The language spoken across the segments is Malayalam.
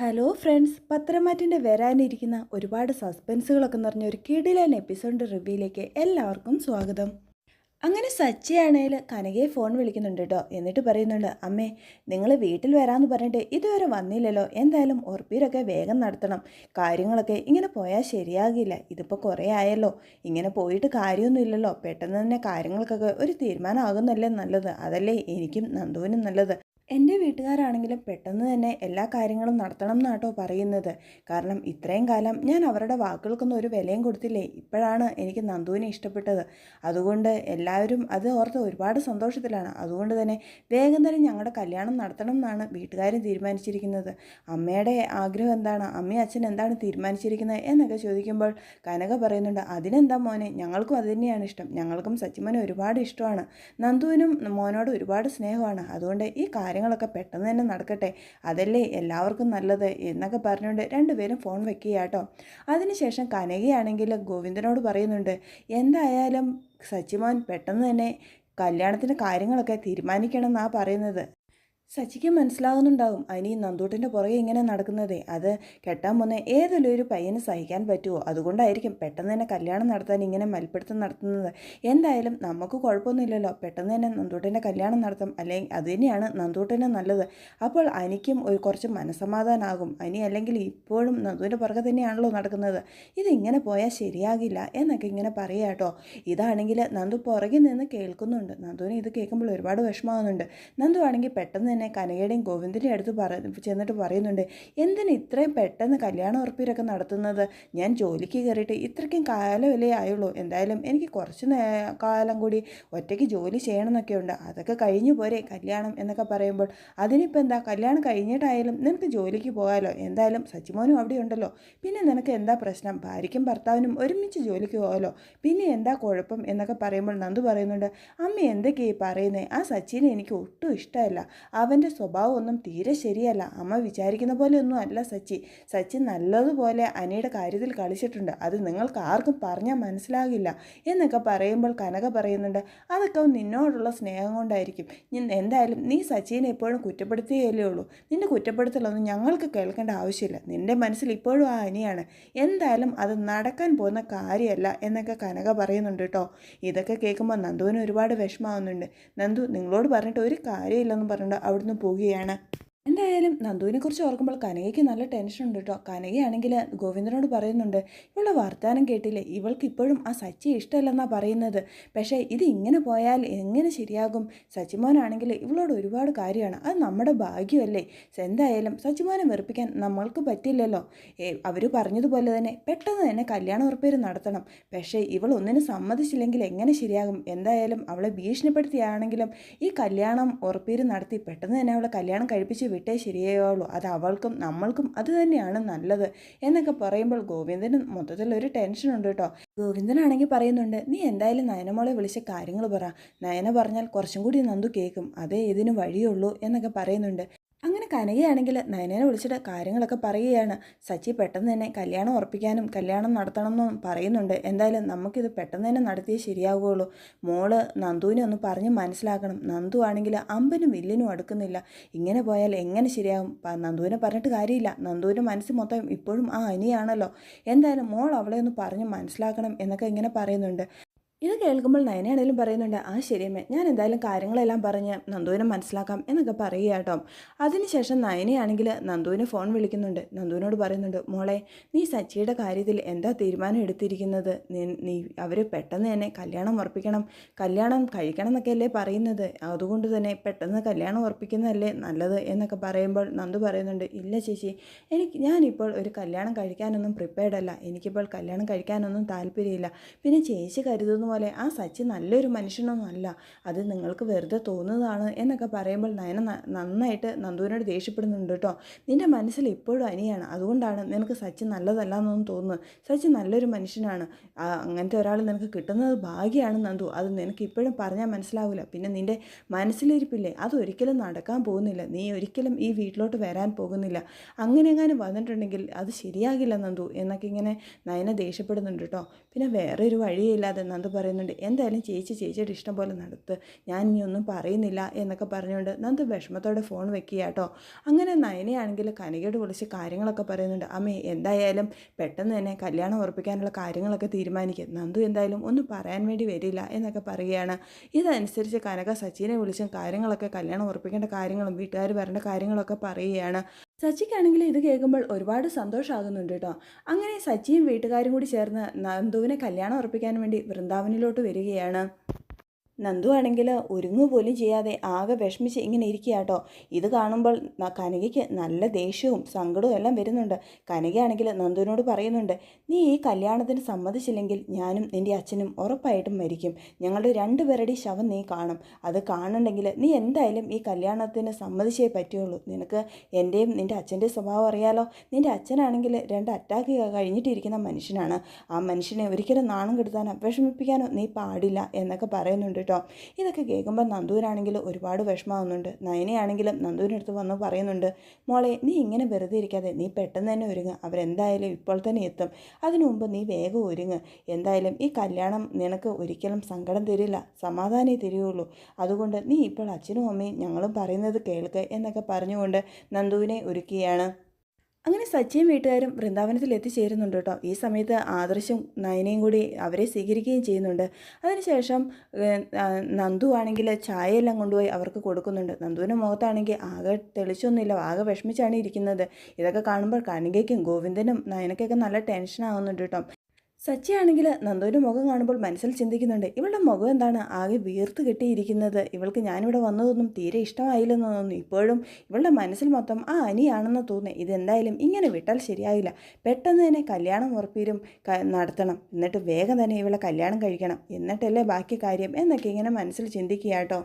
ഹലോ ഫ്രണ്ട്സ് പത്രമാറ്റിന്റെ വരാനിരിക്കുന്ന ഒരുപാട് സസ്പെൻസുകളൊക്കെ നിറഞ്ഞ ഒരു കിടിലൻ എപ്പിസോഡ് റിവ്യൂയിലേക്ക് എല്ലാവർക്കും സ്വാഗതം. അങ്ങനെ സച്ചിയാണേൽ കനകയെ ഫോൺ വിളിക്കുന്നുണ്ട് കേട്ടോ എന്നിട്ട് പറയുന്നുണ്ട് അമ്മേ നിങ്ങൾ വീട്ടിൽ വരാമെന്ന് പറഞ്ഞിട്ട് ഇതുവരെ വന്നില്ലല്ലോ. എന്തായാലും ഉറപ്പീരൊക്കെ വേഗം നടത്തണം. കാര്യങ്ങളൊക്കെ ഇങ്ങനെ പോയാൽ ശരിയാകില്ല. ഇതിപ്പോൾ കുറേ ആയല്ലോ. ഇങ്ങനെ പോയിട്ട് കാര്യമൊന്നുമില്ലല്ലോ പെട്ടെന്ന് തന്നെ കാര്യങ്ങൾക്കൊക്കെ ഒരു തീരുമാനമാകുന്നല്ലേ നല്ലത്. അതല്ലേ എനിക്കും നന്ദുവിനും നല്ലത്. എന്റെ വീട്ടുകാരാണെങ്കിലും പെട്ടെന്ന് തന്നെ എല്ലാ കാര്യങ്ങളും നടത്തണം എന്നാട്ടോ പറയുന്നത്. കാരണം ഇത്രയും കാലം ഞാൻ അവരുടെ വാക്കുകൾക്കൊന്നും ഒരു വിലയും കൊടുത്തില്ലേ? ഇപ്പോഴാണ് എനിക്ക് നന്ദുവിനെ ഇഷ്ടപ്പെട്ടത്. അതുകൊണ്ട് എല്ലാവരും അത് ഓർത്ത് ഒരുപാട് സന്തോഷത്തിലാണ്. അതുകൊണ്ട് തന്നെ വേഗം തന്നെ ഞങ്ങളുടെ കല്യാണം നടത്തണം എന്നാണ് വീട്ടുകാരും തീരുമാനിച്ചിരിക്കുന്നത്. അമ്മയുടെ ആഗ്രഹം എന്താണ്? അമ്മയും അച്ഛൻ എന്താണ് തീരുമാനിച്ചിരിക്കുന്നത് എന്നൊക്കെ ചോദിക്കുമ്പോൾ കനക പറയുന്നുണ്ട് അതിനെന്താ മോനെ? ഞങ്ങൾക്കും അത് തന്നെയാണ് ഇഷ്ടം. ഞങ്ങൾക്കും സച്ചിമോനെ ഒരുപാട് ഇഷ്ടമാണ്. നന്ദുവിനും മോനോട് ഒരുപാട് സ്നേഹമാണ്. അതുകൊണ്ട് ഈ കാര്യങ്ങളൊക്കെ പെട്ടെന്ന് തന്നെ നടക്കട്ടെ. അതല്ലേ എല്ലാവർക്കും നല്ലത് എന്നൊക്കെ പറഞ്ഞുകൊണ്ട് രണ്ടുപേരും ഫോൺ വെക്കുക കേട്ടോ അതിനുശേഷം കനകയാണെങ്കിൽ ഗോവിന്ദനോട് പറയുന്നുണ്ട് എന്തായാലും സച്ചിമോൻ പെട്ടെന്ന് തന്നെ കല്യാണത്തിന്റെ കാര്യങ്ങളൊക്കെ തീരുമാനിക്കണം എന്നാണ് പറയുന്നത്. സച്ചിക്ക് മനസ്സിലാവുന്നുണ്ടാവും. അനി നന്ദൂട്ടിന്റെ പുറകെ ഇങ്ങനെ നടക്കുന്നതേ. അത് കെട്ടാൻ പോന്ന ഏതെങ്കിലും ഒരു പയ്യന് സഹിക്കാൻ പറ്റുമോ അതുകൊണ്ടായിരിക്കും പെട്ടെന്ന് തന്നെ കല്യാണം നടത്താൻ ഇങ്ങനെ മൽപ്പിടുത്തം നടത്തുന്നത്. എന്തായാലും നമുക്ക് കുഴപ്പമൊന്നുമില്ലല്ലോ. പെട്ടെന്ന് തന്നെ നന്ദൂട്ടിന്റെ കല്യാണം നടത്താം. അല്ലെങ്കിൽ അത് തന്നെയാണ് നന്ദൂട്ടിന് നല്ലത്. അപ്പോൾ അനിക്കും ഒരു കുറച്ച് മനസ്സമാധാനമാകും അനി അല്ലെങ്കിൽ ഇപ്പോഴും നന്ദുവിന്റെ പുറകെ തന്നെയാണല്ലോ നടക്കുന്നത്. ഇതിങ്ങനെ പോയാൽ ശരിയാകില്ല എന്നൊക്കെ ഇങ്ങനെ പറയുക കേട്ടോ ഇതാണെങ്കിൽ നന്ദു പുറകിൽ നിന്ന് കേൾക്കുന്നുണ്ട്. നന്ദുവിന് ഇത് കേൾക്കുമ്പോൾ ഒരുപാട് വിഷമമാകുന്നുണ്ട് നന്ദു ആണെങ്കിൽ പെട്ടെന്ന് തന്നെ കനകയുടെയും ഗോവിന്ദന്റെയും അടുത്ത് പറ ചെന്നിട്ട് പറയുന്നുണ്ട് എന്തിന് ഇത്രയും പെട്ടെന്ന് കല്യാണ ഉറപ്പിലൊക്കെ നടത്തുന്നത്? ഞാൻ ജോലിക്ക് കയറിയിട്ട് ഇത്രയ്ക്കും കാലമല്ലേ ആയുള്ളൂ. എന്തായാലും എനിക്ക് കുറച്ച് കാലം കൂടി ഒറ്റയ്ക്ക് ജോലി ചെയ്യണമെന്നൊക്കെ ഉണ്ട്. അതൊക്കെ കഴിഞ്ഞു പോരെ കല്യാണം എന്നൊക്കെ പറയുമ്പോൾ അതിനിപ്പോൾ എന്താ? കല്യാണം കഴിഞ്ഞിട്ടായാലും നിനക്ക് ജോലിക്ക് പോകാമല്ലോ എന്തായാലും സച്ചിമോനും അവിടെ ഉണ്ടല്ലോ. പിന്നെ നിനക്ക് എന്താ പ്രശ്നം? ഭാര്യയ്ക്കും ഭർത്താവിനും ഒരുമിച്ച് ജോലിക്ക് പോകാമല്ലോ പിന്നെ എന്താ കുഴപ്പം? എന്നൊക്കെ പറയുമ്പോൾ നന്ദു പറയുന്നുണ്ട് അമ്മ എന്തൊക്കെയായി പറയുന്നത് ആ സച്ചിനെ എനിക്ക് ഒട്ടും ഇഷ്ടമല്ല. അവന്റെ സ്വഭാവം ഒന്നും തീരെ ശരിയല്ല. അമ്മ വിചാരിക്കുന്ന പോലെ ഒന്നും അല്ല സച്ചി. സച്ചി നല്ലതുപോലെ അനിയുടെ കാര്യത്തിൽ കളിച്ചിട്ടുണ്ട്. അത് നിങ്ങൾക്ക് ആർക്കും പറഞ്ഞാൽ മനസ്സിലാകില്ല എന്നൊക്കെ പറയുമ്പോൾ കനക പറയുന്നുണ്ട് അതൊക്കെ നിന്നോടുള്ള സ്നേഹം കൊണ്ടായിരിക്കും. എന്തായാലും നീ സച്ചിനെ എപ്പോഴും കുറ്റപ്പെടുത്തുകയല്ലേ ഉള്ളൂ. നിന്റെ കുറ്റപ്പെടുത്തലൊന്നും ഞങ്ങൾക്ക് കേൾക്കേണ്ട ആവശ്യമില്ല. നിന്റെ മനസ്സിൽ ഇപ്പോഴും ആ അനിയാണ്. എന്തായാലും അത് നടക്കാൻ പോകുന്ന കാര്യമല്ല എന്നൊക്കെ കനക പറയുന്നുണ്ട് കേട്ടോ. ഇതൊക്കെ കേൾക്കുമ്പോൾ നന്ദുവിന് ഒരുപാട് വിഷമാവുന്നുണ്ട് നന്ദു നിങ്ങളോട് പറഞ്ഞിട്ട് ഒരു കാര്യമില്ലെന്ന് പറഞ്ഞിട്ട് അവിടുന്ന് പോവുകയാണ്. എന്തായാലും നന്ദുവിനെ കുറിച്ച് ഓർക്കുമ്പോൾ കനകയ്ക്ക് നല്ല ടെൻഷൻ ഉണ്ട് കേട്ടോ കനകയാണെങ്കിൽ ഗോവിന്ദനോട് പറയുന്നുണ്ട് ഇവളുടെ വർത്തമാനം കേട്ടില്ലേ? ഇവൾക്ക് ഇപ്പോഴും ആ സച്ചി ഇഷ്ടമല്ലെന്നാണ് പറയുന്നത്. പക്ഷേ ഇത് ഇങ്ങനെ പോയാൽ എങ്ങനെ ശരിയാകും? സച്ചിമോനാണെങ്കിൽ ഇവളോട് ഒരുപാട് കാര്യമാണ്. അത് നമ്മുടെ ഭാഗ്യമല്ലേ? എന്തായാലും സച്ചിമോനെ വെറുപ്പിക്കാൻ നമ്മൾക്ക് പറ്റില്ലല്ലോ. അവർ പറഞ്ഞതുപോലെ തന്നെ പെട്ടെന്ന് തന്നെ കല്യാണം ഉറപ്പേര് നടത്തണം. പക്ഷേ ഇവൾ ഒന്നിനും സമ്മതിച്ചില്ലെങ്കിൽ എങ്ങനെ ശരിയാകും? എന്തായാലും അവളെ ഭീഷണിപ്പെടുത്തിയാണെങ്കിലും ഈ കല്യാണം ഉറപ്പേര് നടത്തി പെട്ടെന്ന് തന്നെ അവളെ കല്യാണം കഴിപ്പിച്ച് വിട്ടേ ശരിയേയുള്ളൂ. അത് അവൾക്കും നമ്മൾക്കും അത് തന്നെയാണ് നല്ലത്. എന്നൊക്കെ പറയുമ്പോൾ ഗോവിന്ദന് മൊത്തത്തിൽ ഒരു ടെൻഷൻ ഉണ്ട് കേട്ടോ. ഗോവിന്ദനാണെങ്കിൽ പറയുന്നുണ്ട് നീ എന്തായാലും നയനമോളെ വിളിച്ച കാര്യങ്ങൾ പറ. നയന പറഞ്ഞാൽ കുറച്ചും കൂടി നന്ദു കേൾക്കും. അതേ ഇതിന് വഴിയുള്ളൂ എന്നൊക്കെ പറയുന്നുണ്ട്. അങ്ങനെ കനകയാണെങ്കിൽ നയനേനെ വിളിച്ചിട്ട് കാര്യങ്ങളൊക്കെ പറയുകയാണ്. സച്ചി പെട്ടെന്ന് തന്നെ കല്യാണം ഉറപ്പിക്കാനും കല്യാണം നടത്തണമെന്നും പറയുന്നുണ്ട്. എന്തായാലും നമുക്കിത് പെട്ടെന്ന് തന്നെ നടത്തിയേ ശരിയാവുകയുള്ളൂ. മോൾ നന്ദുവിനെ ഒന്ന് പറഞ്ഞ് മനസ്സിലാക്കണം. നന്ദു ആണെങ്കിൽ അമ്പനും വില്ലിനും അടുക്കുന്നില്ല. ഇങ്ങനെ പോയാൽ എങ്ങനെ ശരിയാകും നന്ദുവിനെ പറഞ്ഞിട്ട് കാര്യമില്ല. നന്ദുവിന്റെ മനസ്സ് മൊത്തം ഇപ്പോഴും ആ അനിയാണല്ലോ. എന്തായാലും മോൾ അവളെ ഒന്ന് പറഞ്ഞ് മനസ്സിലാക്കണം എന്നൊക്കെ ഇങ്ങനെ പറയുന്നുണ്ട്. ഇത് കേൾക്കുമ്പോൾ നയനയാണേലും പറയുന്നുണ്ട് ആ ശരിയമ്മേ ഞാൻ എന്തായാലും കാര്യങ്ങളെല്ലാം പറഞ്ഞ് നന്ദുവിനെ മനസ്സിലാക്കാം എന്നൊക്കെ പറയുക കേട്ടോ. അതിനുശേഷം നയനയാണെങ്കിൽ നന്ദുവിനെ ഫോൺ വിളിക്കുന്നുണ്ട്. നന്ദുവിനോട് പറയുന്നുണ്ട് മോളെ നീ സച്ചിയുടെ കാര്യത്തിൽ എന്താ തീരുമാനം എടുത്തിരിക്കുന്നത്? നീ- അവർ പെട്ടെന്ന് തന്നെ കല്യാണം ഉറപ്പിക്കണം കല്യാണം കഴിക്കണം എന്നൊക്കെയല്ലേ പറയുന്നത്? അതുകൊണ്ട് തന്നെ പെട്ടെന്ന് കല്യാണം ഉറപ്പിക്കുന്നതല്ലേ നല്ലത്? എന്നൊക്കെ പറയുമ്പോൾ നന്ദു പറയുന്നുണ്ട് ഇല്ല ചേച്ചി എനിക്ക് ഞാനിപ്പോൾ ഒരു കല്യാണം കഴിക്കാനൊന്നും പ്രിപ്പയർഡല്ല അല്ല. എനിക്കിപ്പോൾ കല്യാണം കഴിക്കാനൊന്നും താല്പര്യമില്ല. പിന്നെ ചേച്ചി കരുതുന്ന പോലെ ആ സച്ചി നല്ലൊരു മനുഷ്യനൊന്നുമല്ല. അത് നിങ്ങൾക്ക് വെറുതെ തോന്നുന്നതാണ് എന്നൊക്കെ പറയുമ്പോൾ നയന നന്നായിട്ട് നന്ദുവിനോട് ദേഷ്യപ്പെടുന്നുണ്ട് കേട്ടോ. നിന്റെ മനസ്സിൽ ഇപ്പോഴും അനിയാണ്. അതുകൊണ്ടാണ് നിനക്ക് സച്ചി നല്ലതല്ല എന്നൊന്നും തോന്നുന്നത്. സച്ചി നല്ലൊരു മനുഷ്യനാണ്. അങ്ങനത്തെ ഒരാൾ നിനക്ക് കിട്ടുന്നത് ഭാഗ്യമാണ് നന്ദു. അത് നിനക്ക് ഇപ്പോഴും പറഞ്ഞാൽ മനസ്സിലാവില്ല. പിന്നെ നിന്റെ മനസ്സിലിരിപ്പില്ലേ? അതൊരിക്കലും നടക്കാൻ പോകുന്നില്ല. നീ ഒരിക്കലും ഈ വീട്ടിലോട്ട് വരാൻ പോകുന്നില്ല. അങ്ങനെ എങ്ങാനും വന്നിട്ടുണ്ടെങ്കിൽ അത് ശരിയാകില്ല നന്ദു എന്നൊക്കെ ഇങ്ങനെ നയന ദേഷ്യപ്പെടുന്നുണ്ട് കേട്ടോ. പിന്നെ വേറെ ഒരു വഴിയില്ലാതെ നന്ദു പറയുന്നുണ്ട് എന്തായാലും ചേച്ചി ചേച്ചിയുടെ ഇഷ്ടം പോലെ നടത്ത് ഞാൻ ഇനി ഒന്നും പറയുന്നില്ല എന്നൊക്കെ പറഞ്ഞുകൊണ്ട് നന്ദു വിഷമത്തോടെ ഫോൺ വെക്കുക കേട്ടോ അങ്ങനെ നയനയാണെങ്കിൽ കനകയോട് വിളിച്ച് കാര്യങ്ങളൊക്കെ പറയുന്നുണ്ട് അമ്മേ എന്തായാലും പെട്ടെന്ന് തന്നെ കല്യാണം ഉറപ്പിക്കാനുള്ള കാര്യങ്ങളൊക്കെ തീരുമാനിക്കുക നന്ദു എന്തായാലും ഒന്നും പറയാൻ വേണ്ടി വരില്ല എന്നൊക്കെ പറയുകയാണ്. ഇതനുസരിച്ച് കനക സച്ചിനെ വിളിച്ചും കാര്യങ്ങളൊക്കെ കല്യാണം ഉറപ്പിക്കേണ്ട കാര്യങ്ങളും വീട്ടുകാർ വരേണ്ട കാര്യങ്ങളൊക്കെ പറയുകയാണ്. സച്ചിക്കാണെങ്കിൽ ഇത് കേൾക്കുമ്പോൾ ഒരുപാട് സന്തോഷമാകുന്നുണ്ട് കേട്ടോ. അങ്ങനെ സച്ചിയും വീട്ടുകാരും കൂടി ചേർന്ന് നന്ദുവിനെ കല്യാണം ഉറപ്പിക്കാൻ വേണ്ടി വൃന്ദാവനിലോട്ട് വരികയാണ്. നന്ദു ആണെങ്കിൽ ഒരുങ്ങു പോലും ചെയ്യാതെ ആകെ വിഷമിച്ച് ഇങ്ങനെ ഇരിക്കുക കേട്ടോ ഇത് കാണുമ്പോൾ കനകയ്ക്ക് നല്ല ദേഷ്യവും സങ്കടവും എല്ലാം വരുന്നുണ്ട്. കനകയാണെങ്കിൽ നന്ദുവിനോട് പറയുന്നുണ്ട് നീ ഈ കല്യാണത്തിന് സമ്മതിച്ചില്ലെങ്കിൽ ഞാനും നിന്റെ അച്ഛനും ഉറപ്പായിട്ടും മരിക്കും. ഞങ്ങളുടെ രണ്ടുപേരുടെ ശവം നീ കാണും. അത് കാണുന്നുണ്ടെങ്കിൽ നീ എന്തായാലും ഈ കല്യാണത്തിന് സമ്മതിച്ചേ പറ്റുള്ളൂ. നിനക്ക് എന്റെയും നിന്റെ അച്ഛന്റെ സ്വഭാവം അറിയാലോ. നിന്റെ അച്ഛനാണെങ്കിൽ രണ്ട് അറ്റാക്ക് കഴിഞ്ഞിട്ടിരിക്കുന്ന മനുഷ്യനാണ്. ആ മനുഷ്യനെ ഒരിക്കലും നാണം കെടുത്താനോ വിഷമിപ്പിക്കാനോ നീ പാടില്ല എന്നൊക്കെ പറയുന്നുണ്ട് കേട്ടോ. ഇതൊക്കെ കേൾക്കുമ്പോൾ നന്ദൂരാണെങ്കിൽ ഒരുപാട് വിഷമാവുന്നുണ്ട് നയനയാണെങ്കിലും നന്ദൂരിനടുത്ത് വന്ന് പറയുന്നുണ്ട് മോളെ നീ ഇങ്ങനെ വെറുതെ ഇരിക്കാതെ നീ പെട്ടെന്ന് തന്നെ ഒരുങ്ങ്. അവരെന്തായാലും ഇപ്പോൾ തന്നെ എത്തും. അതിനു മുമ്പ് നീ വേഗം ഒരുങ്ങ്. എന്തായാലും ഈ കല്യാണം നിനക്ക് ഒരിക്കലും സങ്കടം തരില്ല. സമാധാനമേ തരികയുള്ളൂ. അതുകൊണ്ട് നീ ഇപ്പോൾ അച്ഛനും അമ്മയും ഞങ്ങളും പറയുന്നത് കേൾക്ക് എന്നൊക്കെ പറഞ്ഞുകൊണ്ട് നന്ദുവിനെ ഒരുക്കുകയാണ്. അങ്ങനെ സച്ചിയും വീട്ടുകാരും വൃന്ദാവനത്തിൽ എത്തിച്ചേരുന്നുണ്ട് കേട്ടോ. ഈ സമയത്ത് ആദർശും നയനയും കൂടി അവരെ സ്വീകരിക്കുകയും ചെയ്യുന്നുണ്ട്. അതിനുശേഷം നന്ദു ആണെങ്കിൽ ചായയെല്ലാം കൊണ്ടുപോയി അവർക്ക് കൊടുക്കുന്നുണ്ട്. നന്ദുവിന്റെ മുഖത്താണെങ്കിൽ ആകെ തെളിച്ചൊന്നുമില്ല ആകെ വിഷമിച്ചാണ് ഇരിക്കുന്നത്. ഇതൊക്കെ കാണുമ്പോൾ കണികയ്ക്കും ഗോവിന്ദനും നയനക്കൊക്കെ നല്ല ടെൻഷൻ ആവുന്നുണ്ട് കേട്ടോ. സച്ചിയാണെങ്കിൽ നന്ദുവിന്റെ മുഖം കാണുമ്പോൾ മനസ്സിൽ ചിന്തിക്കുന്നുണ്ട് ഇവളുടെ മുഖം എന്താണ്? ആകെ വീർത്ത് കെട്ടിയിരിക്കുന്നത്. ഇവൾക്ക് ഞാനിവിടെ വന്നതൊന്നും തീരെ ഇഷ്ടമായില്ലെന്ന് തോന്നുന്നു. ഇപ്പോഴും ഇവളുടെ മനസ്സിൽ മൊത്തം ആ അനിയാണെന്ന് തോന്നി ഇതെന്തായാലും ഇങ്ങനെ വിട്ടാൽ ശരിയാവില്ല പെട്ടെന്ന് തന്നെ കല്യാണം ഉറപ്പീരും നടത്തണം. എന്നിട്ട് വേഗം തന്നെ ഇവളെ കല്യാണം കഴിക്കണം. എന്നിട്ടല്ലേ ബാക്കി കാര്യം? എന്നൊക്കെ ഇങ്ങനെ മനസ്സിൽ ചിന്തിക്കുക കേട്ടോ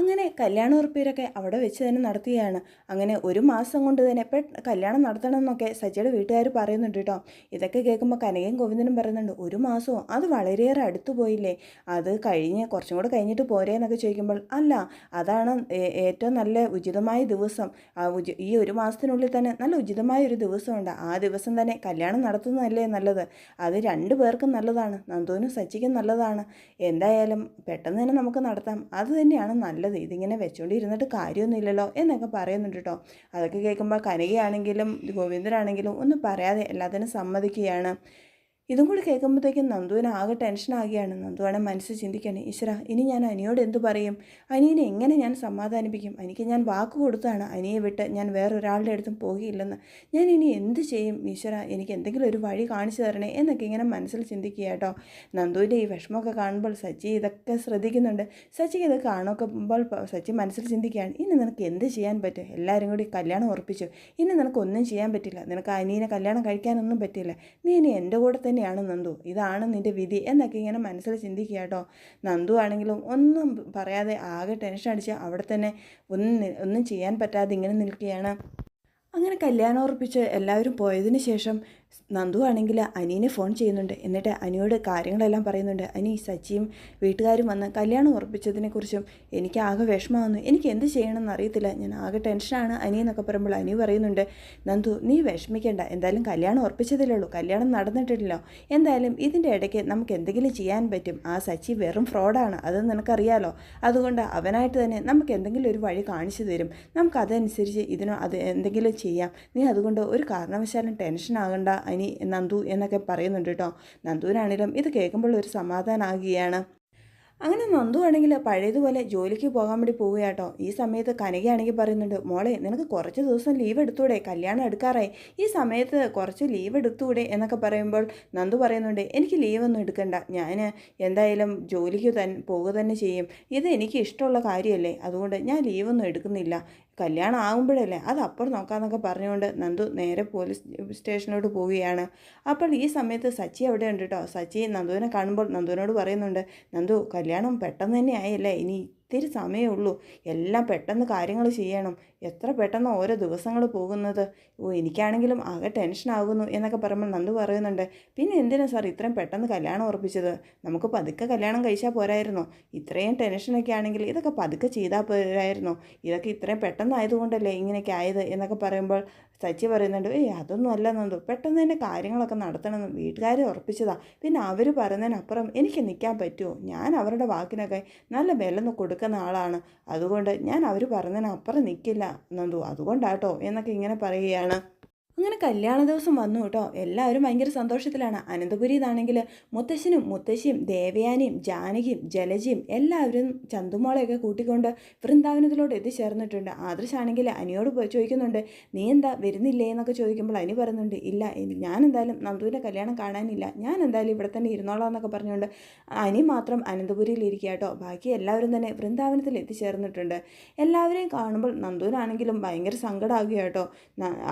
അങ്ങനെ കല്യാണ ഉറപ്പീരൊക്കെ അവിടെ വെച്ച് തന്നെ നടത്തുകയാണ് അങ്ങനെ ഒരു മാസം കൊണ്ട് തന്നെ പെ കല്യാണം നടത്തണം എന്നൊക്കെ സജിയുടെ വീട്ടുകാർ പറയുന്നുണ്ട് കേട്ടോ. ഇതൊക്കെ കേൾക്കുമ്പോൾ കനകയും ഗോവിന്ദനും പറയുന്നുണ്ട് ഒരു മാസമോ? അത് വളരെയേറെ അടുത്തു പോയില്ലേ? അത് കഴിഞ്ഞ് കുറച്ചും കൂടെ കഴിഞ്ഞിട്ട് പോരേ എന്നൊക്കെ ചോദിക്കുമ്പോൾ അല്ല അതാണ് ഏറ്റവും നല്ല ഉചിതമായ ദിവസം. ഈ ഒരു മാസത്തിനുള്ളിൽ തന്നെ നല്ല ഉചിതമായ ഒരു ദിവസമുണ്ട്. ആ ദിവസം തന്നെ കല്യാണം നടത്തുന്നതല്ലേ നല്ലത്? അത് രണ്ടു പേർക്കും നല്ലതാണ്. നന്ദുവിനും സച്ചിക്കും നല്ലതാണ്. എന്തായാലും പെട്ടെന്ന് തന്നെ നമുക്ക് നടത്താം. അത് തന്നെയാണ് നല്ലത്. ഇതിങ്ങനെ വെച്ചുകൊണ്ടിരുന്നിട്ട് കാര്യമൊന്നുമില്ലല്ലോ എന്നൊക്കെ പറയുന്നുണ്ട് കേട്ടോ അതൊക്കെ കേൾക്കുമ്പോൾ കനകയാണെങ്കിലും ഗോവിന്ദനാണെങ്കിലും ഒന്നും പറയാതെ എല്ലാത്തിനും സമ്മതിക്കുകയാണ്. ഇതും കൂടി കേൾക്കുമ്പോഴത്തേക്കും നന്ദുവിന് ആകെ ടെൻഷനാകുകയാണ് നന്ദുവാണ് മനസ്സ് ചിന്തിക്കണേ ഈശ്വര ഇനി ഞാൻ അനിയോട് എന്തു പറയും? അനിയനെ എങ്ങനെ ഞാൻ സമാധാനിപ്പിക്കും? എനിക്ക് ഞാൻ വാക്ക് കൊടുത്താണ് അനിയെ വിട്ട് ഞാൻ വേറൊരാളുടെ അടുത്തും പോകുകയില്ലെന്ന് ഞാൻ ഇനി എന്ത് ചെയ്യും? ഈശ്വര എനിക്ക് എന്തെങ്കിലും ഒരു വഴി കാണിച്ചു തരണേ എന്നൊക്കെ ഇങ്ങനെ മനസ്സിൽ ചിന്തിക്കുക കേട്ടോ. നന്ദുവിന്റെ ഈ വിഷമമൊക്കെ കാണുമ്പോൾ സച്ചി ഇതൊക്കെ ശ്രദ്ധിക്കുന്നുണ്ട്. സച്ചി ഇത് കാണുമ്പോൾ സച്ചി മനസ്സിൽ ചിന്തിക്കുകയാണ് ഇനി നിനക്ക് എന്ത് ചെയ്യാൻ പറ്റും? എല്ലാവരും കൂടി കല്യാണം ഉറപ്പിച്ചു. ഇനി നിനക്ക് ഒന്നും ചെയ്യാൻ പറ്റില്ല. നിനക്ക് അനിയനെ കല്യാണം കഴിക്കാനൊന്നും പറ്റില്ല. നീ ഇനി എന്റെ കൂടെ തന്നെയാണ് നന്ദു. ഇതാണ് നിന്റെ വിധി എന്നൊക്കെ ഇങ്ങനെ മനസ്സിൽ ചിന്തിക്കുക കേട്ടോ. നന്ദു ആണെങ്കിലും ഒന്നും പറയാതെ ആകെ ടെൻഷൻ അടിച്ച് അവിടെ തന്നെ ഒന്നും ഒന്നും ചെയ്യാൻ പറ്റാതെ ഇങ്ങനെ നിൽക്കുകയാണ്. അങ്ങനെ കല്യാണം ഉറപ്പിച്ച് എല്ലാവരും പോയതിന് ശേഷം നന്ദു ആണെങ്കിൽ അനീനെ ഫോൺ ചെയ്യുന്നുണ്ട്. എന്നിട്ട് അനിയോട് കാര്യങ്ങളെല്ലാം പറയുന്നുണ്ട്. അനി സച്ചിയും വീട്ടുകാരും വന്ന് കല്യാണം ഉറപ്പിച്ചതിനെക്കുറിച്ചും എനിക്ക് ആകെ വിഷമമാകുന്നു എനിക്ക് എന്ത് ചെയ്യണമെന്ന് അറിയത്തില്ല. ഞാൻ ആകെ ടെൻഷനാണ് അനി എന്നൊക്കെ പറയുമ്പോൾ അനി പറയുന്നുണ്ട് നന്ദു നീ വിഷമിക്കേണ്ട. എന്തായാലും കല്യാണം ഉറപ്പിച്ചതല്ലേ ഉള്ളൂ. കല്യാണം നടന്നിട്ടില്ലല്ലോ. എന്തായാലും ഇതിന്റെ ഇടയ്ക്ക് നമുക്ക് എന്തെങ്കിലും ചെയ്യാൻ പറ്റും. ആ സച്ചി വെറും ഫ്രോഡാണ് അത് നിനക്കറിയാലോ? അതുകൊണ്ട് അവനായിട്ട് തന്നെ നമുക്ക് എന്തെങ്കിലും ഒരു വഴി കാണിച്ചു തരും. നമുക്കതനുസരിച്ച് ഇതിന് അത് എന്തെങ്കിലും ചെയ്യാം. നീ അതുകൊണ്ട് ഒരു കാരണവശാലും ടെൻഷൻ ആകണ്ട. അനി നന്ദു എന്നൊക്കെ പറയുന്നുണ്ട് കേട്ടോ. നന്ദുവിനാണെങ്കിലും ഇത് കേൾക്കുമ്പോൾ ഒരു സമാധാനമാകുകയാണ് അങ്ങനെ നന്ദു ആണെങ്കിൽ പഴയതുപോലെ ജോലിക്ക് പോകാൻ വേണ്ടി പോവുകയാട്ടോ ഈ സമയത്ത് കനകയാണെങ്കിൽ പറയുന്നുണ്ട് മോളെ നിനക്ക് കുറച്ച് ദിവസം ലീവ് എടുത്തൂടെ കല്യാണം എടുക്കാറായി. ഈ സമയത്ത് കുറച്ച് ലീവ് എടുത്തൂടെ എന്നൊക്കെ പറയുമ്പോൾ നന്ദു പറയുന്നുണ്ട് എനിക്ക് ലീവൊന്നും എടുക്കണ്ട. ഞാൻ എന്തായാലും ജോലിക്ക് തന്നെ പോവുക തന്നെ ചെയ്യും. ഇത് എനിക്ക് ഇഷ്ടമുള്ള കാര്യമല്ലേ? അതുകൊണ്ട് ഞാൻ ലീവൊന്നും എടുക്കുന്നില്ല. കല്യാണം ആകുമ്പോഴല്ലേ അത് അപ്പുറം നോക്കാമെന്നൊക്കെ പറഞ്ഞുകൊണ്ട് നന്ദു നേരെ പോലീസ് സ്റ്റേഷനിലോട്ട് പോവുകയാണ്. അപ്പോൾ ഈ സമയത്ത് സച്ചി അവിടെ ഉണ്ട് കേട്ടോ. സച്ചി നന്ദുവിനെ കാണുമ്പോൾ നന്ദുവിനോട് പറയുന്നുണ്ട് നന്ദു കല്യാണം പെട്ടെന്ന് തന്നെ ആയല്ലേ? ഇനി ഇത്തിരി സമയമേ ഉള്ളൂ. എല്ലാം പെട്ടെന്ന് കാര്യങ്ങൾ ചെയ്യണം. എത്ര പെട്ടെന്ന് ഓരോ ദിവസങ്ങൾ പോകുന്നത്? ഓ എനിക്കാണെങ്കിലും ആകെ ടെൻഷനാകുന്നു എന്നൊക്കെ പറയുമ്പോൾ നന്ദു പറയുന്നുണ്ട്. പിന്നെ എന്തിനാണ് സാർ ഇത്രയും പെട്ടെന്ന് കല്യാണം ഉറപ്പിച്ചത്? നമുക്ക് പതുക്കെ കല്യാണം കഴിച്ചാൽ പോരായിരുന്നോ. ഇത്രയും ടെൻഷനൊക്കെ ആണെങ്കിൽ ഇതൊക്കെ പതുക്കെ ചെയ്താൽ പോരായിരുന്നോ. ഇതൊക്കെ ഇത്രയും പെട്ടെന്നായതുകൊണ്ടല്ലേ ഇങ്ങനെയൊക്കെ ആയത് എന്നൊക്കെ പറയുമ്പോൾ സച്ചി പറയുന്നുണ്ട് ഏയ് അതൊന്നും അല്ല നന്ദു. പെട്ടെന്ന് തന്നെ കാര്യങ്ങളൊക്കെ നടത്തണമെന്ന് വീട്ടുകാർ ഉറപ്പിച്ചതാ. പിന്നെ അവർ പറയുന്നതിനപ്പുറം എനിക്ക് നിൽക്കാൻ പറ്റുമോ? ഞാൻ അവരുടെ വാക്കിനൊക്കെ നല്ല വിലന്ന് കൊടുക്കുന്ന ആളാണ്. അതുകൊണ്ട് ഞാൻ അവർ പറഞ്ഞതിനപ്പുറം നിൽക്കില്ല നന്ദു. അതുകൊണ്ടാട്ടോ എന്നൊക്കെ ഇങ്ങനെ പറയുകയാണ്. അങ്ങനെ കല്യാണ ദിവസം വന്നു കേട്ടോ. എല്ലാവരും ഭയങ്കര സന്തോഷത്തിലാണ്. അനന്തപുരിന്നാണെങ്കിൽ മുത്തശ്ശനും മുത്തശ്ശിയും ദേവയാനിയും ജാനകിയും ജലജിയും എല്ലാവരും ചന്തുമോളെയൊക്കെ കൂട്ടിക്കൊണ്ട് വൃന്ദാവനത്തിലോട്ട് എത്തിച്ചേർന്നിട്ടുണ്ട്. ആദർശാണെങ്കിൽ അനിയോട് ചോദിക്കുന്നുണ്ട് നീ എന്താ വരുന്നില്ലേ? എന്നൊക്കെ ചോദിക്കുമ്പോൾ അനി പറയുന്നുണ്ട് ഇല്ല ഞാൻ എന്തായാലും നന്ദുവിന്റെ കല്യാണം കാണാനില്ല. ഞാൻ എന്തായാലും ഇവിടെ തന്നെ ഇരുന്നോളാം എന്നൊക്കെ പറഞ്ഞുകൊണ്ട് അനി മാത്രം അനന്തപുരിയിൽ ഇരിക്കുക കേട്ടോ. ബാക്കി എല്ലാവരും തന്നെ വൃന്ദാവനത്തിൽ എത്തിച്ചേർന്നിട്ടുണ്ട്. എല്ലാവരെയും കാണുമ്പോൾ നന്ദുവിനാണെങ്കിലും ഭയങ്കര സങ്കടമാകുക കേട്ടോ.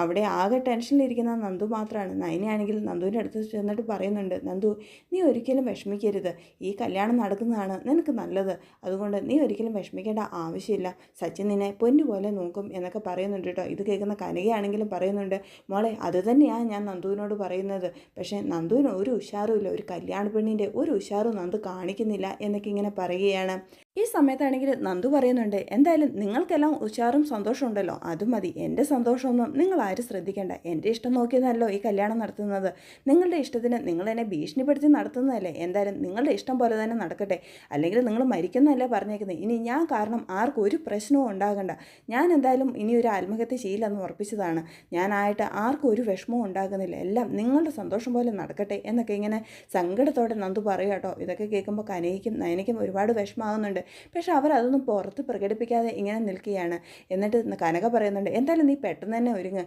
അവിടെ ആകെ ടെൻഷനിലിരിക്കുന്ന നന്ദു മാത്രമാണ് നയനയാണെങ്കിൽ നന്ദുവിന്റെ അടുത്ത് ചെന്നിട്ട് പറയുന്നുണ്ട് നന്ദു നീ ഒരിക്കലും വിഷമിക്കരുത്. ഈ കല്യാണം നടക്കുന്നതാണ് നിനക്ക് നല്ലത്. അതുകൊണ്ട് നീ ഒരിക്കലും വിഷമിക്കേണ്ട ആവശ്യമില്ല. സച്ചിൻ നിന്നെ പൊന്നു പോലെ നോക്കും എന്നൊക്കെ പറയുന്നുണ്ട് കേട്ടോ. ഇത് കേൾക്കുന്ന കനകയാണെങ്കിലും പറയുന്നുണ്ട് മോളെ അത് തന്നെയാണ് ഞാൻ നന്ദുവിനോട് പറയുന്നത്. പക്ഷേ നന്ദുവിന് ഒരു ഉഷാറുമില്ല. ഒരു കല്യാണ പെണ്ണിന്റെ ഒരു ഉഷാറും നന്ദു കാണിക്കുന്നില്ല എന്നൊക്കെ ഇങ്ങനെ പറയുകയാണ്. ഈ സമയത്താണെങ്കിൽ നന്ദു പറയുന്നുണ്ട് എന്തായാലും നിങ്ങൾക്കെല്ലാം ഉഷാറും സന്തോഷം ഉണ്ടല്ലോ. അത് മതി. എന്റെ സന്തോഷമൊന്നും നിങ്ങൾ ആരും ശ്രദ്ധിക്കേണ്ട. എന്റെ ഇഷ്ടം നോക്കിയതല്ലോ ഈ കല്യാണം നടത്തുന്നത്. നിങ്ങളുടെ ഇഷ്ടത്തിന് നിങ്ങൾ എന്നെ ഭീഷണിപ്പെടുത്തി നടത്തുന്നതല്ലേ? എന്തായാലും നിങ്ങളുടെ ഇഷ്ടം പോലെ തന്നെ നടക്കട്ടെ. അല്ലെങ്കിൽ നിങ്ങൾ മരിക്കുന്നതല്ലേ പറഞ്ഞേക്കുന്നത് ഇനി ഞാൻ കാരണം ആർക്കും ഒരു പ്രശ്നവും ഉണ്ടാകണ്ട. ഞാൻ എന്തായാലും ഇനി ഒരു ആത്മഹത്യ ചെയ്യില്ലെന്ന് ഉറപ്പിച്ചതാണ്. ഞാനായിട്ട് ആർക്കും ഒരു വിഷമവും ഉണ്ടാകുന്നില്ല. എല്ലാം നിങ്ങളുടെ സന്തോഷം പോലെ നടക്കട്ടെ എന്നൊക്കെ ഇങ്ങനെ സങ്കടത്തോടെ നന്ദു പറയും കേട്ടോ. ഇതൊക്കെ കേൾക്കുമ്പോൾ കനയിക്കും നയനയ്ക്കും ഒരുപാട് വിഷമാകുന്നുണ്ട് പക്ഷെ അവരതൊന്നും പുറത്ത് പ്രകടിപ്പിക്കാതെ ഇങ്ങനെ നിൽക്കുകയാണ്. എന്നിട്ട് കനക പറയുന്നുണ്ട് എന്തായാലും നീ പെട്ടെന്ന് തന്നെ ഒരുങ്ങ്.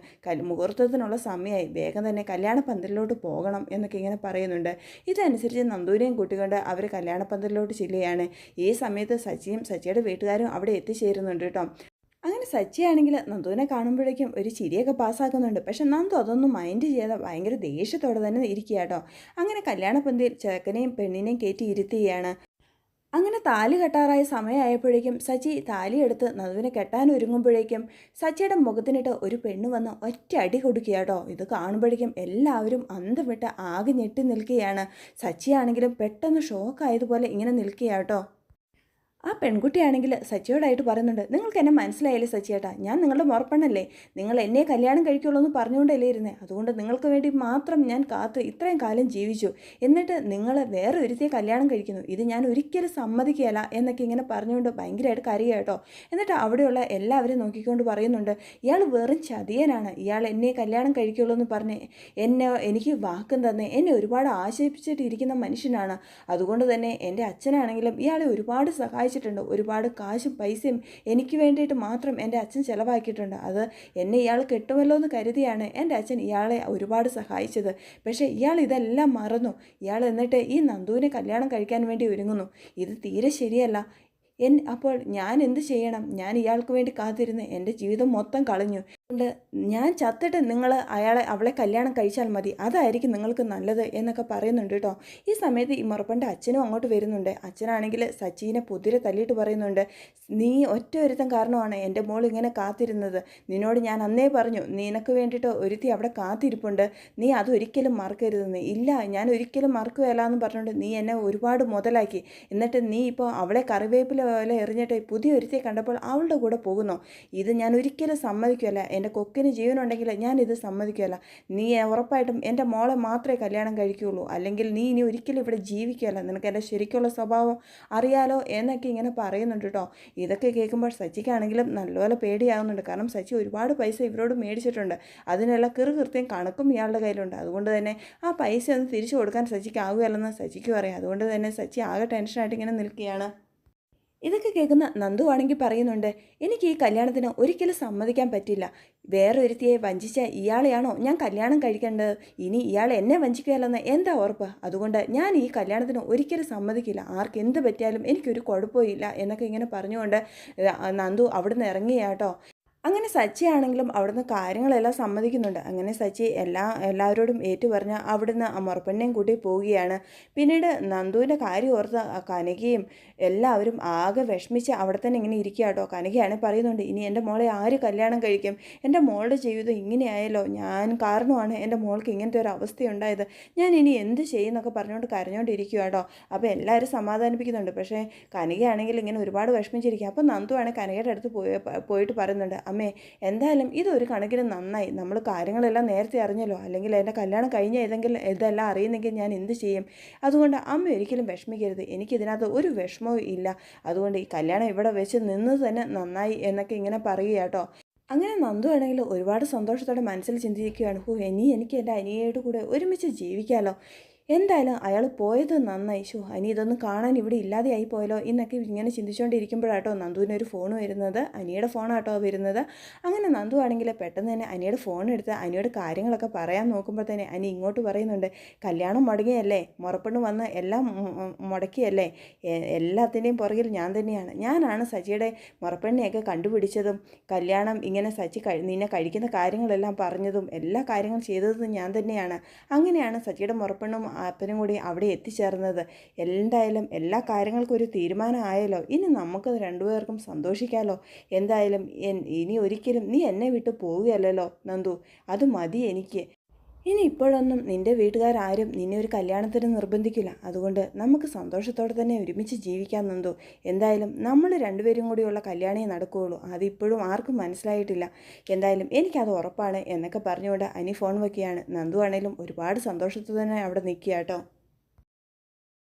മുഹൂർത്തത്തിനുള്ള സമയമായി വേഗം തന്നെ കല്യാണ പന്തലിലോട്ട് പോകണം എന്നൊക്കെ ഇങ്ങനെ പറയുന്നുണ്ട്. ഇതനുസരിച്ച് നന്ദൂരിയും കൂട്ടിക്കൊണ്ട് അവർ കല്യാണ പന്തലിലോട്ട് ചെല്ലുകയാണ്. ഈ സമയത്ത് സച്ചിയും സച്ചിയുടെ വീട്ടുകാരും അവിടെ എത്തിച്ചേരുന്നുണ്ട് കേട്ടോ. അങ്ങനെ സച്ചിയാണെങ്കിൽ നന്ദുവിനെ കാണുമ്പോഴേക്കും ഒരു ചിരിയൊക്കെ പാസ്സാക്കുന്നുണ്ട്. പക്ഷെ നന്ദു അതൊന്നും മൈൻഡ് ചെയ്യാതെ ഭയങ്കര ദേഷ്യത്തോടെ തന്നെ ഇരിക്കുക കേട്ടോ. അങ്ങനെ കല്യാണപ്പന്തിയിൽ ചെക്കനെയും പെണ്ണിനെയും കയറ്റി ഇരുത്തുകയാണ്. അങ്ങനെ താലി കെട്ടാറായ സമയമായപ്പോഴേക്കും സച്ചി താലി എടുത്ത് നദുവിനെ കെട്ടാൻ ഒരുങ്ങുമ്പോഴേക്കും സച്ചിയുടെ മുഖത്തിനിട്ട് ഒരു പെണ്ണ് വന്ന് ഒറ്റ അടി കൊടുക്കുക കേട്ടോ. ഇത് കാണുമ്പോഴേക്കും എല്ലാവരും അന്തം വിട്ട് ആകെ ഞെട്ടി നിൽക്കുകയാണ്. സച്ചിയാണെങ്കിലും പെട്ടെന്ന് ഷോക്കായതുപോലെ ഇങ്ങനെ നിൽക്കുക കേട്ടോ. ആ പെൺകുട്ടിയാണെങ്കിൽ സച്ചിയോടായിട്ട് പറയുന്നുണ്ട് നിങ്ങൾക്ക് എന്നെ മനസ്സിലായില്ലേ സച്ചിയേട്ടാ ഞാൻ നിങ്ങളുടെ മുറപ്പെണ്ണല്ലേ നിങ്ങൾ എന്നെ കല്യാണം കഴിക്കുള്ളൂ എന്ന് പറഞ്ഞുകൊണ്ടല്ലേ ഇരുന്നേ അതുകൊണ്ട് നിങ്ങൾക്ക് വേണ്ടി മാത്രം ഞാൻ കാത്ത് ഇത്രയും കാലം ജീവിച്ചു. എന്നിട്ട് നിങ്ങൾ വേറെ ഒരുത്തിയെ കല്യാണം കഴിക്കുന്നു ഇത് ഞാൻ ഒരിക്കലും സമ്മതിക്കുകയല്ല എന്നൊക്കെ ഇങ്ങനെ പറഞ്ഞുകൊണ്ട് ഭയങ്കരമായിട്ട് കരയുക കേട്ടോ. എന്നിട്ട് അവിടെയുള്ള എല്ലാവരും നോക്കിക്കൊണ്ട് പറയുന്നുണ്ട് ഇയാൾ വെറും ചതിയനാണ് ഇയാൾ എന്നെ കല്യാണം കഴിക്കുള്ളൂ എന്ന് പറഞ്ഞ് എന്നെ എനിക്ക് വാക്കും തന്നെ എന്നെ ഒരുപാട് ആശയിപ്പിച്ചിട്ടിരിക്കുന്ന മനുഷ്യനാണ്. അതുകൊണ്ട് തന്നെ എന്റെ അച്ഛനാണെങ്കിലും ഇയാളെ ഒരുപാട് സഹായിച്ചിട്ടുണ്ട് ഒരുപാട് കാശും പൈസയും എനിക്ക് വേണ്ടിയിട്ട് മാത്രം എന്റെ അച്ഛൻ ചിലവാക്കിയിട്ടുണ്ട്. അത് എന്നെ ഇയാൾ കെട്ടുമല്ലോ എന്ന് കരുതിയാണ് എന്റെ അച്ഛൻ ഇയാളെ ഒരുപാട് സഹായിച്ചത്. പക്ഷേ ഇയാൾ ഇതെല്ലാം മറന്നു. ഇയാൾ എന്നിട്ട് ഈ നന്ദുവിനെ കല്യാണം കഴിക്കാൻ വേണ്ടി ഒരുങ്ങുന്നു. ഇത് തീരെ ശരിയല്ല. എൻ അപ്പോൾ ഞാൻ എന്ത് ചെയ്യണം? ഞാൻ ഇയാൾക്ക് വേണ്ടി കാത്തിരുന്ന് എന്റെ ജീവിതം മൊത്തം കളഞ്ഞു. അതുകൊണ്ട് ഞാൻ ചത്തിട്ട് നിങ്ങൾ അയാളെ അവളെ കല്യാണം കഴിച്ചാൽ മതി. അതായിരിക്കും നിങ്ങൾക്ക് നല്ലത് എന്നൊക്കെ പറയുന്നുണ്ട് കേട്ടോ. ഈ സമയത്ത് ഈ മുറപ്പന്റെ അച്ഛനും അങ്ങോട്ട് വരുന്നുണ്ട്. അച്ഛനാണെങ്കിൽ സച്ചിനെ പുതിരെ തല്ലിയിട്ട് പറയുന്നുണ്ട്. നീ ഒറ്റ ഒരുത്തം കാരണമാണ് എന്റെ മോൾ ഇങ്ങനെ കാത്തിരുന്നത്. നിന്നോട് ഞാൻ അന്നേ പറഞ്ഞു നിനക്ക് വേണ്ടിയിട്ട് ഒരുത്തി അവിടെ കാത്തിരിപ്പുണ്ട്. നീ അതൊരിക്കലും മറക്കരുതെന്ന്. ഇല്ല ഞാൻ ഒരിക്കലും മറക്കുകയല്ല എന്ന് പറഞ്ഞുകൊണ്ട് നീ എന്നെ ഒരുപാട് മുതലാക്കി. എന്നിട്ട് നീ ഇപ്പോൾ അവളെ കറിവേപ്പില പോലെ എറിഞ്ഞിട്ട് പുതിയ ഒരുത്തിയെ കണ്ടപ്പോൾ അവളുടെ കൂടെ പോകുന്നു. ഇത് ഞാൻ ഒരിക്കലും സമ്മതിക്കുകയല്ല. എന്റെ കൊക്കിന് ജീവനുണ്ടെങ്കിൽ ഞാനിത് സമ്മതിക്കുകയല്ല. നീ ഉറപ്പായിട്ടും എന്റെ മോളെ മാത്രമേ കല്യാണം കഴിക്കുകയുള്ളൂ. അല്ലെങ്കിൽ നീ ഇനി ഒരിക്കലും ഇവിടെ ജീവിക്കുകയല്ല. നിനക്ക് എന്റെ ശരിക്കുള്ള സ്വഭാവം അറിയാലോ എന്നൊക്കെ ഇങ്ങനെ പറയുന്നുണ്ട് കേട്ടോ. ഇതൊക്കെ കേൾക്കുമ്പോൾ സച്ചിക്കാണെങ്കിലും നല്ലപോലെ പേടിയാകുന്നുണ്ട് കാരണം സച്ചി ഒരുപാട് പൈസ ഇവരോട് മേടിച്ചിട്ടുണ്ട്. അതിനുള്ള കൃത്യം കണക്കും ഇയാളുടെ കയ്യിലുണ്ട്. അതുകൊണ്ട് തന്നെ ആ പൈസ ഒന്ന് തിരിച്ചു കൊടുക്കാൻ സച്ചിക്കാവുകയല്ലെന്ന് സച്ചിക്ക് പറയാം. അതുകൊണ്ട് തന്നെ സച്ചി ആകെ ടെൻഷനായിട്ട് ഇങ്ങനെ നിൽക്കുകയാണ്. ഇതൊക്കെ കേൾക്കുന്ന നന്ദു ആണെങ്കിൽ പറയുന്നുണ്ട് എനിക്ക് ഈ കല്യാണത്തിന് ഒരിക്കലും സമ്മതിക്കാൻ പറ്റില്ല. വേറൊരുത്തിയെ വഞ്ചിച്ച ഇയാളെയാണോ ഞാൻ കല്യാണം കഴിക്കേണ്ടത്? ഇനി ഇയാൾ എന്നെ വഞ്ചിക്കുകയല്ലെന്ന് എന്താ ഉറപ്പ്? അതുകൊണ്ട് ഞാൻ ഈ കല്യാണത്തിന് ഒരിക്കലും സമ്മതിക്കില്ല. ആർക്ക് എന്ത് പറ്റിയാലും എനിക്കൊരു കുഴപ്പമില്ല എന്നൊക്കെ ഇങ്ങനെ പറഞ്ഞുകൊണ്ട് നന്ദു അവിടുന്ന് ഇറങ്ങിയാട്ടോ അങ്ങനെ സച്ചി ആണെങ്കിലും അവിടുന്ന് കാര്യങ്ങളെല്ലാം സമ്മതിക്കുന്നുണ്ട്. അങ്ങനെ സച്ചി എല്ലാ എല്ലാവരോടും ഏറ്റു പറഞ്ഞ് അവിടുന്ന് ആ മുറപ്പെണ്ണയും കൂട്ടി പോവുകയാണ്. പിന്നീട് നന്ദുവിന്റെ കാര്യം ഓർത്ത് കനകയും എല്ലാവരും ആകെ വിഷമിച്ച് അവിടെ തന്നെ ഇങ്ങനെ ഇരിക്കുക കേട്ടോ. കനകയാണ് പറയുന്നുണ്ട് ഇനി എന്റെ മോളെ ആര് കല്യാണം കഴിക്കും? എന്റെ മോളുടെ ജീവിതം ഇങ്ങനെയായല്ലോ. ഞാൻ കാരണമാണ് എന്റെ മോൾക്ക് ഇങ്ങനത്തെ ഒരു അവസ്ഥയുണ്ടായത്. ഞാൻ ഇനി എന്ത് ചെയ്യുന്നൊക്കെ പറഞ്ഞുകൊണ്ട് കരഞ്ഞുകൊണ്ടിരിക്കുക കേട്ടോ. അപ്പോൾ എല്ലാവരും സമാധാനിപ്പിക്കുന്നുണ്ട്. പക്ഷേ കനകയാണെങ്കിൽ ഇങ്ങനെ ഒരുപാട് വിഷമിച്ചിരിക്കുക. അപ്പോൾ നന്ദുവാണ് കനകയുടെ അടുത്ത് പോയി പോയിട്ട് പറയുന്നുണ്ട് അമ്മേ എന്തായാലും ഇതൊരു കണക്കിന് നന്നായി. നമ്മൾ കാര്യങ്ങളെല്ലാം നേരത്തെ അറിഞ്ഞല്ലോ. അല്ലെങ്കിൽ എന്റെ കല്യാണം കഴിഞ്ഞ ഏതെങ്കിലും ഇതെല്ലാം അറിയുന്നെങ്കിൽ ഞാൻ എന്ത് ചെയ്യും? അതുകൊണ്ട് അമ്മ ഒരിക്കലും വിഷമിക്കരുത്. എനിക്കിതിനകത്ത് ഒരു വിഷമവും ഇല്ല. അതുകൊണ്ട് ഈ കല്യാണം ഇവിടെ വെച്ച് നിന്ന് തന്നെ നന്നായി എന്നൊക്കെ ഇങ്ങനെ പറയുക കേട്ടോ. അങ്ങനെ നന്ദു ആണെങ്കിൽ ഒരുപാട് സന്തോഷത്തോടെ മനസ്സിൽ ചിന്തിക്കുകയാണ്. ഹോ ഇനി എനിക്ക് എന്റെ അനിയയുടെ കൂടെ ഒരുമിച്ച് ജീവിക്കാമല്ലോ എന്തായാലും അയാൾ പോയത് നന്നായി. ഷോ അനി ഇതൊന്നും കാണാൻ ഇവിടെ ഇല്ലാതെയായി പോയല്ലോ എന്നൊക്കെ ഇങ്ങനെ ചിന്തിച്ചുകൊണ്ടിരിക്കുമ്പോഴാട്ടോ നന്ദുവിന് ഒരു ഫോൺ വരുന്നത്. അനിയുടെ ഫോണാട്ടോ വരുന്നത്. അങ്ങനെ നന്ദു ആണെങ്കിൽ പെട്ടെന്ന് തന്നെ അനിയുടെ ഫോൺ എടുത്ത് അനിയുടെ കാര്യങ്ങളൊക്കെ പറയാൻ നോക്കുമ്പോൾ തന്നെ അനി ഇങ്ങോട്ട് പറയുന്നുണ്ട് കല്യാണം മുടങ്ങിയല്ലേ? മുറപ്പെണ്ണ് വന്ന് എല്ലാം മുടക്കിയല്ലേ? എല്ലാത്തിന്റെയും പുറകിൽ ഞാൻ തന്നെയാണ്. ഞാനാണ് സജിയുടെ മുറപ്പെണ്ണിയൊക്കെ കണ്ടുപിടിച്ചതും കല്യാണം ഇങ്ങനെ സച്ചി നിന്നെ കഴിക്കുന്ന കാര്യങ്ങളെല്ലാം പറഞ്ഞതും എല്ലാ കാര്യങ്ങളും ചെയ്തതും ഞാൻ തന്നെയാണ്. അങ്ങനെയാണ് സജിയുടെ മുറപ്പെണ്ണും അപ്പനും കൂടി അവിടെ എത്തിച്ചേർന്നത്. എന്തായാലും എല്ലാ കാര്യങ്ങൾക്കും ഒരു തീരുമാനമായല്ലോ. ഇനി നമുക്ക് രണ്ടുപേർക്കും സന്തോഷിക്കാമല്ലോ എന്തായാലും ഇനി ഒരിക്കലും നീ എന്നെ വിട്ടു പോവുകയല്ലല്ലോ നന്ദു. അത് മതി എനിക്ക്. ഇനി ഇപ്പോഴൊന്നും നിന്റെ വീട്ടുകാരാരും നിന്നെ ഒരു കല്യാണത്തിന് നിർബന്ധിക്കില്ല. അതുകൊണ്ട് നമുക്ക് സന്തോഷത്തോടെ തന്നെ ഒരുമിച്ച് ജീവിക്കാൻ നന്ദു. എന്തായാലും നമ്മൾ രണ്ടുപേരും കൂടിയുള്ള കല്യാണേ നടക്കുകയുള്ളൂ. അതിപ്പോഴും ആർക്കും മനസ്സിലായിട്ടില്ല. എന്തായാലും എനിക്കത് ഉറപ്പാണ് എന്നൊക്കെ പറഞ്ഞുകൊണ്ട് അനി ഫോൺ വയ്ക്കുകയാണ് നന്ദു ആണേലും ഒരുപാട് സന്തോഷത്തോടെ തന്നെ അവിടെ നിൽക്കുക കേട്ടോ.